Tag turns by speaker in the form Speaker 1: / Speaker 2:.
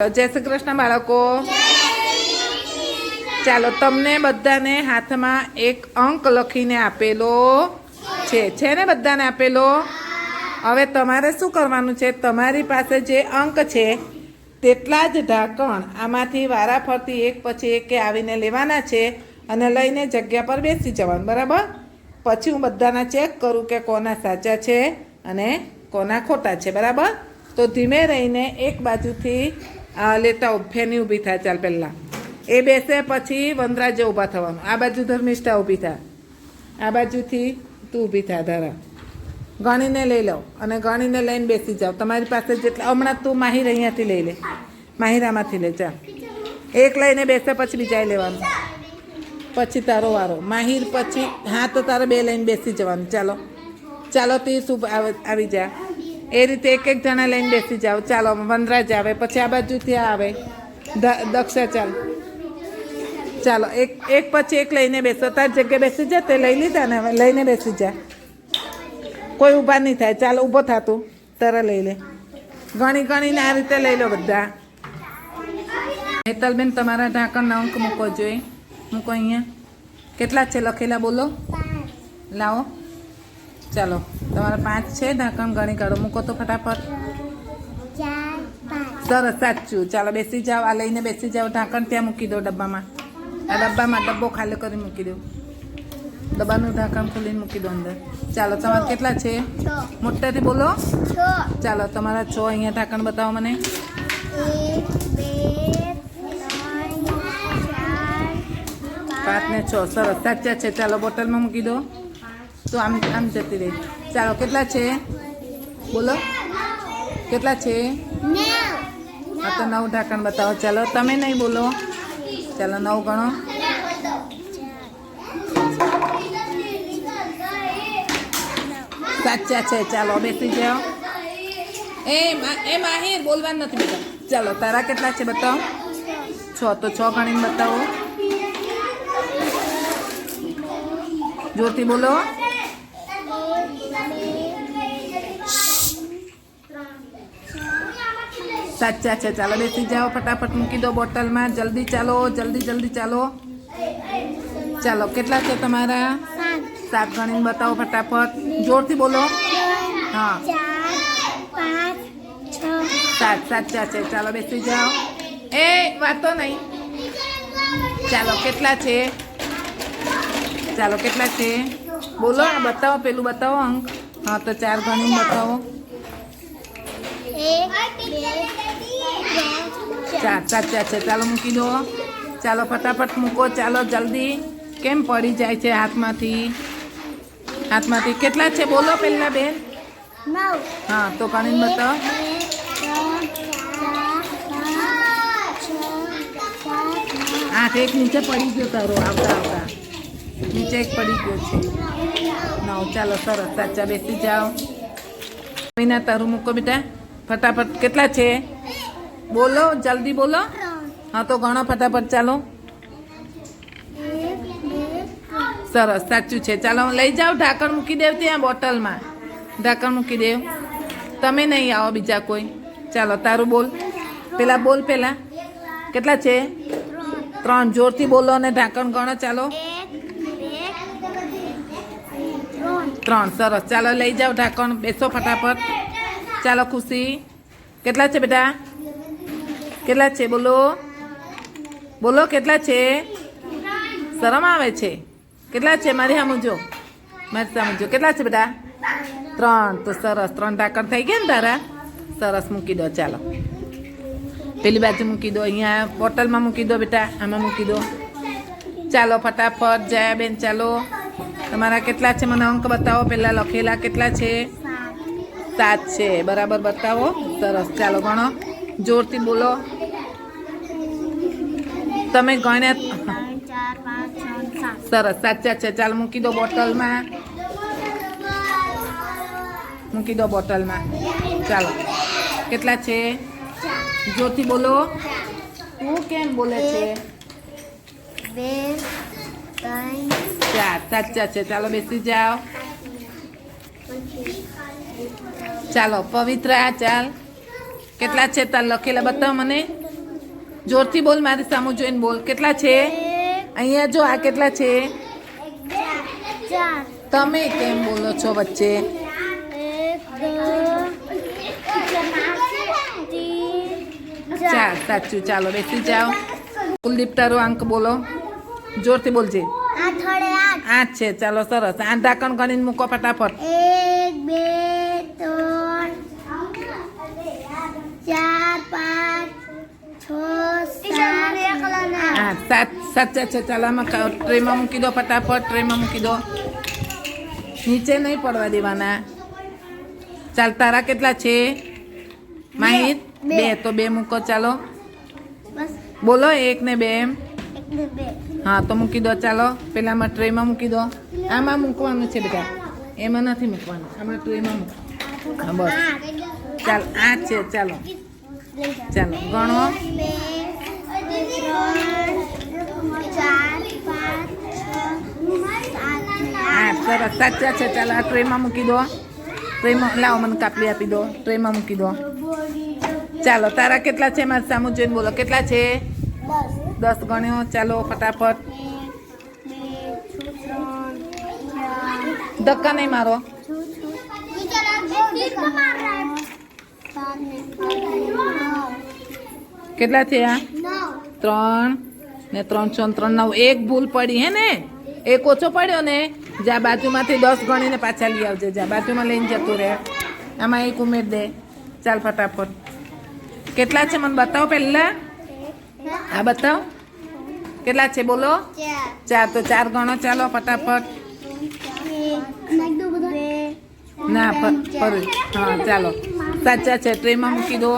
Speaker 1: જય શ્રી કૃષ્ણ બાળકો. ચાલો તમને બધાને હાથમાં એક અંક લખીને આપેલો છે. છે ને બધાને આપેલો? હવે તમારે શું કરવાનું છે? તમારી પાસે જે અંક છે તેટલા જ ઢાંકણ આમાંથી વારાફરતી એક પછી એક આવીને લેવાના છે અને લઈને જગ્યા પર બેસી જવાનું, બરાબર? પછી હું બધાના ચેક કરું કે કોના સાચા છે અને કોના ખોટા છે, બરાબર? તો ધીમે રહીને એક બાજુથી લેતા ફેની ઊભી થાય ચાલ પહેલાં. એ બેસે પછી વનરાજે ઊભા થવાનું. આ બાજુ ધર્મિષ્ઠા ઊભી થાય. આ બાજુથી તું ઊભી થાય ધારા. ગણીને લઈ લો અને ગણીને લઈને બેસી જાઓ. તમારી પાસે જેટલા, હમણાં તું માહિર અહીંયાથી લઈ લે. માહિરામાંથી લે ચાલ એક લઈને બેસે પછી બીજા લેવાનું. પછી તારો વારો. માહિર પછી, હા, તો તારે બે લઈને બેસી જવાનું. ચાલો. ચાલો તે શુભ આવી જા. એ રીતે એક એક જણા લઈને બેસી જાઓ. ચાલો વનરાજ આવે પછી આ બાજુથી ત્યાં આવે. દક્ષા ચાલ. ચાલો એક એક પછી એક લઈને બેસો. તાર જગ્યાએ બેસી જા તે લઈ લીધા ને હવે લઈને બેસી જા. કોઈ ઊભા નહીં થાય. ચાલો ઊભો થાતું તરા લઈ લે. ગણી ગણીને આ રીતે લઈ લો બધા. હેતલબેન તમારા ઢાંકણના અંક મૂકો જોઈએ મૂકો અહીંયા. કેટલા છે? લખેલા બોલો. લાવો. ચાલો તમારા પાંચ છે ઢાંકણ ગણી કાઢો મૂકો તો ફટાફટ. સરસ સાચું. ચાલો બેસી જાઓ આ લઈને બેસી જાઓ ઢાંકણ ત્યાં મૂકી દો ડબ્બામાં. આ ડબ્બામાં ડબ્બો ખાલી કરી મૂકી દો. ડબ્બાનું ઢાંકણ ખોલીને મૂકી દો અંદર. ચાલો તમારે કેટલા છે? મોટેથી બોલો. ચાલો તમારા છ અહીંયા ઢાંકણ બતાવો મને. પાંચ ને છ. સરસ સાચા છે. ચાલો બોટલમાં મૂકી દો. તો આમ આમ જતી રહી. ચાલો કેટલા છે? બોલો. કેટલા છે? આ તો નવ ઢાંકણ બતાવો. ચાલો તમે નહીં બોલો. ચાલો નવ ગણો. સાચા છે. ચાલો બેસી જાઓ. એ એ માહિર બોલવાનું નથી બેટા. ચાલો તારા કેટલા છે બતાવો. છ તો છ ગણીને બતાવો. જોરથી બોલો. સાચા છે. ચાલો બેસી જાઓ, ફટાફટ મૂકી દો બોટલમાં. જલ્દી ચાલો, જલ્દી જલ્દી ચાલો. ચાલો, કેટલા છે તમારા?
Speaker 2: સાત
Speaker 1: ગણીને બતાવો ફટાફટ. જોરથી બોલો. હા. સાત, સાચા છે. ચાલો બેસી જાઓ. એ, વાતો નહીં. ચાલો, કેટલા છે? ચાલો, કેટલા છે? બોલો બતાવો પેલું, બતાવો અંક. હા, તો ચાર ગણીને બતાવો.
Speaker 2: એક, બે
Speaker 1: ચાર સાચા છે ચાલો મૂકી દો. ચાલો ફટાફટ મૂકો. ચાલો જલ્દી. કેમ પડી જાય છે હાથમાંથી? હાથમાંથી કેટલા છે? બોલો પહેલાં બેન. હા તો ગણીને બતાવો. આઠ એક નીચે પડી ગયો તારો. આવતા આવતા. નીચે એક પડી ગયો છે. નવ ચાલો સરસ. સાચા બેસી જાઓ. મહિના તારું મૂકો બેટા. ફટાફટ. કેટલા છે? બોલો જલ્દી બોલો. હા. તો ગણો ફટાફટ ચાલો. સરસ સાચું છે. ચાલો લઈ જાઓ ઢાંકણ મૂકી દેવ ત્યાં બોટલમાં. ઢાંકણ મૂકી દેવ. તમે નહીં આવો બીજા કોઈ. ચાલો તારું બોલ. પેલા બોલ પેલા. કેટલા છે?
Speaker 2: ત્રણ.
Speaker 1: જોરથી બોલો અને ઢાંકણ ગણો ચાલો.
Speaker 2: ત્રણ.
Speaker 1: સરસ. ચાલો લઈ જાઓ ઢાંકણ. બેસો ફટાફટ. ચાલો ખુશી. કેટલા છે બેટા? કેટલા છે બોલો? બોલો, કેટલા છે? શરમ આવે છે. કેટલા છે મારી સામું જો? મારી સામું કેટલા છે બેટા ત્રણ. તો સરસ. ત્રણ ઢાંકણ થઈ ગયા ને તારા? સરસ. મૂકી દો. ચાલો. પેલી બાજુ મૂકી દો. અહીંયા બોટલમાં મૂકી દો બેટા. આમાં મૂકી દો. ચાલો, ફટાફટ જયા બેન, ચાલો. તમારા કેટલા છે? મને અંક બતાવો. પહેલાં લખેલા કેટલા છે?
Speaker 2: સાત
Speaker 1: છે. બરાબર બતાવો. સરસ. ચાલો ગણો જોરથી બોલો. તમે ગણ્યા
Speaker 2: સાત.
Speaker 1: સરસ સાચા છે. ચાલ મૂકી દો બોટલમાં. મૂકી દો બોટલમાં. ચાલો. કેટલા છે? જોરથી બોલો. હું કેમ બોલે છે? ચાર સાચા છે. ચાલો બેસી જાઓ. ચાલો પવિત્રા ચાલ. કેટલા છે તાર? લખેલા બતાવ મને. જોરથી બોલ મારી સામું જોઈને બોલ. કેટલા છે? અહીંયા જો આ કેટલા છે? તમે કેમ બોલો છો વચ્ચે? ચાર સાચું. ચાલો બેસી જાઓ. કુલદીપ તારો અંક બોલો. જોરથી બોલજે.
Speaker 2: આઠ
Speaker 1: છે. ચાલો સરસ. આ ઢાંકણ ગણીને મૂકો ફટાફટ.
Speaker 2: એક બે ત્રણ ચાર પાંચ છ
Speaker 1: આઠ સાત સાચા છે. ચાલો આમાં ટ્રેમાં મૂકી દો ફટાફટ ટ્રેમાં મૂકી દો. નીચે નહીં પડવા દેવાના. ચાલ તારા કેટલા છે? માહિત?
Speaker 2: બે.
Speaker 1: તો બે મૂકો ચાલો. બોલો એક ને બે એમ. હા તો મૂકી દો ચાલો. પેલામાં ટ્રેમાં મૂકી દો. આમાં મૂકવાનું છે બેટા. એમાં નથી મૂકવાનું. આમાં ટ્રેમાં મૂકો. હા બસ. ચાલ આ છે ચાલો. ચાલો ગણો. સરસ. સાચા છે. ચાલો, આ ટ્રેમાં મૂકી દો. ટ્રેમાં, લાવો, મને કાપલી આપી દો. ટ્રેમાં મૂકી દો. ચાલો, તારા કેટલા છે? મારે સામુ જોઈને બોલો. કેટલા છે?
Speaker 2: દસ
Speaker 1: ગણ્યો. ચાલો, ફટાફટ. ધક્કા નહીં મારો. કેટલા થયા? ત્રણ, ને ત્રણ છ ત્રણ નવ, એક ભૂલ પડી, હે ને? એક ઓછો પડ્યો ને જ્યાં બાજુમાંથી દસ ગણીને પાછા લઈ આવજે જ્યાં બાજુમાં લઈને જતું રહે. આમાં એક ઉમેર દે. ચાલ ફટાફટ. કેટલા છે મને બતાવો પહેલા? આ બતાવો. કેટલા છે બોલો? ચાર. તો ચાર ગણો, ચાલો ફટાફટ. ના ફરી. હા, ચાલો. સાચા છે, ટ્રેમાં મૂકી દો.